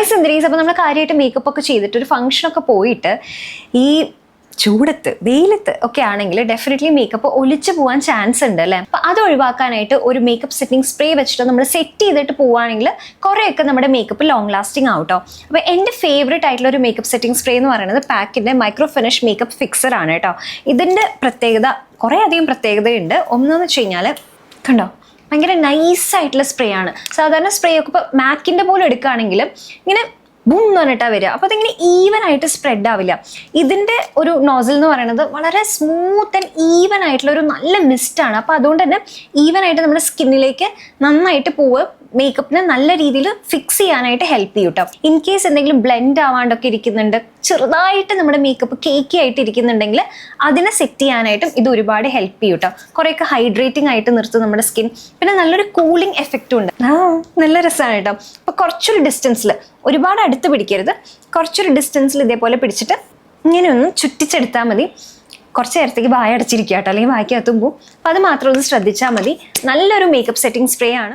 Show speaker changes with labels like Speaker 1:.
Speaker 1: Hi സുന്ദരീസ് അപ്പോൾ നമ്മൾ കാര്യമായിട്ട് മേക്കപ്പ് ഒക്കെ ചെയ്തിട്ട് ഒരു ഫംഗ്ഷൻ ഒക്കെ പോയിട്ട് ഈ ചൂടത്ത് വെയിലത്ത് ഒക്കെ ആണെങ്കിൽ ഡെഫിനറ്റ്ലി മേക്കപ്പ് ഒലിച്ചു പോകാൻ ചാൻസ് ഉണ്ട് അല്ലേ? അപ്പോൾ അത് ഒഴിവാക്കാനായിട്ട് ഒരു മേക്കപ്പ് സെറ്റിംഗ് സ്പ്രേ വെച്ചിട്ട് നമ്മൾ സെറ്റ് ചെയ്തിട്ട് പോവുകയാണെങ്കിൽ കുറേയൊക്കെ നമ്മുടെ മേക്കപ്പ് ലോങ് ലാസ്റ്റിംഗ് ആവട്ടോ. അപ്പോൾ എന്റെ ഫേവറേറ്റ് ആയിട്ടുള്ള ഒരു മേക്കപ്പ് സെറ്റിംഗ് സ്പ്രേ എന്ന് പറയുന്നത് പാക്കിന്റെ മൈക്രോ ഫിനിഷ് മേക്കപ്പ് ഫിക്സർ ആണ് കേട്ടോ. ഇതിന്റെ പ്രത്യേകത കുറേ അധികം പ്രത്യേകതയുണ്ട്. ഒന്നെന്ന് വെച്ച് കഴിഞ്ഞാൽ കണ്ടോ? ഭയങ്കര നൈസായിട്ടുള്ള സ്പ്രേ ആണ്. സാധാരണ സ്പ്രേ ഒക്കെ ഇപ്പോൾ മാക്കിന്റെ പോലും എടുക്കുകയാണെങ്കിൽ ഇങ്ങനെ ബൂം എന്ന് പറഞ്ഞിട്ടാണ് വരിക. അപ്പോൾ അതിങ്ങനെ ഈവൻ ആയിട്ട് സ്പ്രെഡ് ആവില്ല. ഇതിന്റെ ഒരു നോസൽ എന്ന് പറയുന്നത് വളരെ സ്മൂത്ത് ആൻഡ് ഈവൻ ആയിട്ടുള്ള ഒരു നല്ല മിസ്റ്റാണ് അപ്പോൾ അതുകൊണ്ട് തന്നെ ഈവൻ ആയിട്ട് നമ്മുടെ സ്കിന്നിലേക്ക് നന്നായിട്ട് പോവുക മേക്കപ്പിനെ നല്ല രീതിയിൽ ഫിക്സ് ചെയ്യാനായിട്ട് ഹെൽപ്പ് ചെയ്യും കേട്ടോ ഇൻ കേസ് എന്തെങ്കിലും ബ്ലെൻഡ് ആവാണ്ടൊക്കെ ഇരിക്കുന്നുണ്ട് ചെറുതായിട്ട് നമ്മുടെ മേക്കപ്പ് കേക്കി ആയിട്ട് ഇരിക്കുന്നുണ്ടെങ്കിൽ അതിനെ സെറ്റ് ചെയ്യാനായിട്ടും ഇത് ഒരുപാട് ഹെൽപ്പ് ചെയ്യും കേട്ടോ കുറേയൊക്കെ ഹൈഡ്രേറ്റിംഗ് ആയിട്ട് നിർത്തും നമ്മുടെ സ്കിൻ പിന്നെ നല്ലൊരു കൂളിംഗ് എഫക്റ്റും ഉണ്ട്. ആ നല്ല രസമാണ് കേട്ടോ അപ്പോൾ കുറച്ചൊരു ഡിസ്റ്റൻസിൽ ഒരുപാട് അടുത്ത് പിടിക്കരുത്. കുറച്ചൊരു ഡിസ്റ്റൻസിൽ ഇതേപോലെ പിടിച്ചിട്ട് ഇങ്ങനെ ഒന്ന് ചുറ്റിച്ചെടുത്താൽ മതി. കുറച്ച് നേരത്തേക്ക് വായ അടച്ചിരിക്കുക കേട്ടോ അല്ലെങ്കിൽ വായിക്കകത്തും പോവും. അപ്പോൾ അത് മാത്രം ഒന്ന് ശ്രദ്ധിച്ചാൽ മതി. നല്ലൊരു മേക്കപ്പ് സെറ്റിംഗ് സ്പ്രേ ആണ്.